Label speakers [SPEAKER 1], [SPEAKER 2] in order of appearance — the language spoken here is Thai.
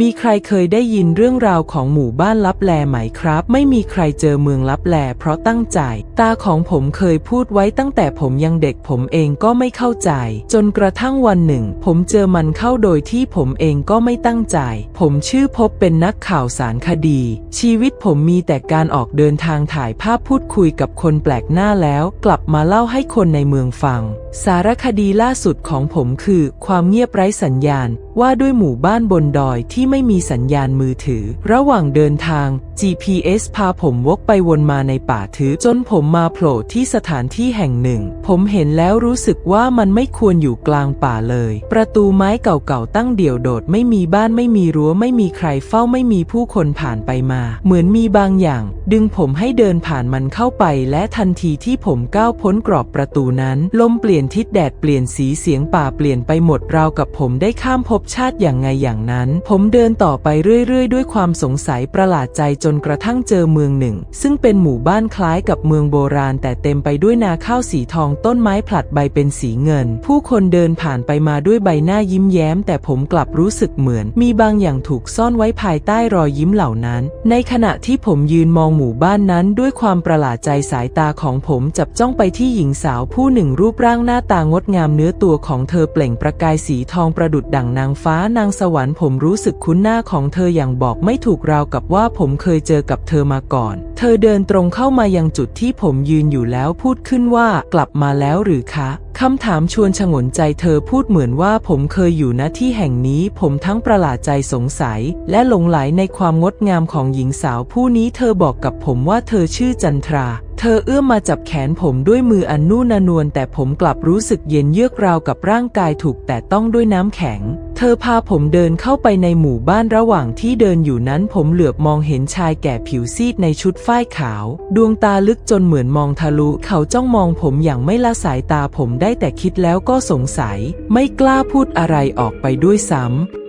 [SPEAKER 1] มีใครเคยได้ยินเรื่องราวของหมู่บ้านลับแลไหมครับ ไม่มีใครเจอเมืองลับแลเพราะตั้งใจ ตาของผมเคยพูดไว้ตั้งแต่ผมยังเด็กผมเองก็ไม่เข้าใจ จนกระทั่งวันหนึ่ง ผมเจอมันเข้าโดยที่ผมเองก็ไม่ตั้งใจ ผมชื่อพบเป็นนักข่าวสารคดี ชีวิตผมมีแต่การออกเดินทางถ่ายภาพพูดคุยกับคนแปลกหน้าแล้ว กลับมาเล่าให้คนในเมืองฟัง สารคดีล่าสุดของผมคือ ความเงียบไร้สัญญาณ ว่าด้วยหมู่บ้านบนดอยที่ไม่มีสัญญาณมือถือ ระหว่างเดินทาง GPS พาผมวกไปวนมาในป่าทึบจนผมมาโผล่ที่สถานที่แห่งหนึ่ง ผมเห็นแล้วรู้สึกว่ามันไม่ควรอยู่กลางป่าเลย ประตูไม้เก่าๆตั้งเดี่ยวโดดไม่มีบ้านไม่มีรั้วไม่มีใครเฝ้าไม่มีผู้คนผ่านไปมา เหมือนมีบางอย่าง ดึงผมให้เดินผ่านมันเข้าไป และทันทีที่ผมก้าวพ้นกรอบประตูนั้น ลมเปลี่ยนทิศแดดเปลี่ยนสีเสียงป่าเปลี่ยนไปหมดราวกับผมได้ข้ามภพชาติอย่างไงอย่างนั้น ผมเดินต่อไปเรื่อย ๆ ด้วยความสงสัยประหลาดใจจนกระทั่งเจอเมืองหนึ่ง ซึ่งเป็นหมู่บ้านคล้ายกับเมืองโบราณ แต่เต็มไปด้วยนาข้าวสีทองต้นไม้ผลัดใบเป็นสีเงิน ผู้คนเดินผ่านไปมาด้วยใบหน้ายิ้มแย้ม แต่ผมกลับรู้สึกเหมือน มีบางอย่างถูกซ่อนไว้ภายใต้รอยยิ้มเหล่านั้น ในขณะที่ผมยืนมองหมู่บ้านนั้น ด้วยความประหลาดใจสายตาของผมจับจ้องไปที่หญิงสาวผู้หนึ่งรูปร่างหน้าตางดงามเนื้อตัวของเธอเปล่งประกายสีทองประดุดดั่งนางฟ้านางสวรรค์ผมรู้สึกคุ้นหน้าของเธออย่างบอกไม่ถูกราวกับว่าผมเคยเจอกับเธอมาก่อน เธอเดินตรงเข้ามายังจุดที่ผมยืนอยู่แล้วพูดขึ้นว่ากลับมาแล้วหรือคะคำถามชวนฉงนใจเธอพูดเหมือนว่าผมเคยอยู่ณที่แห่งนี้ผมทั้งประหลาดใจสงสัย และหลงไหลในความงดงามของหญิงสาวผู้นี้เธอบอกกับผมว่าเธอชื่อจันทราเธอเอื้อมมาจับแขนผมด้วยมืออันนุ่นนวลแต่ผมกลับรู้สึกเย็นเยือกราวกับร่างกายถูกแต่ต้องด้วยน้ำแข็ง เธอพาผมเดินเข้าไปในหมู่บ้านระหว่างที่เดินอยู่นั้นผมเหลือบมองเห็นชายแก่ผิวซีดในชุดฝ้ายขาว ดวงตาลึกจนเหมือนมองทะลุ เขาจ้องมองผมอย่างไม่ละสายตาผมได้แต่คิดแล้วก็สงสัย ไม่กล้าพูดอะไรออกไปด้วยซ้ำ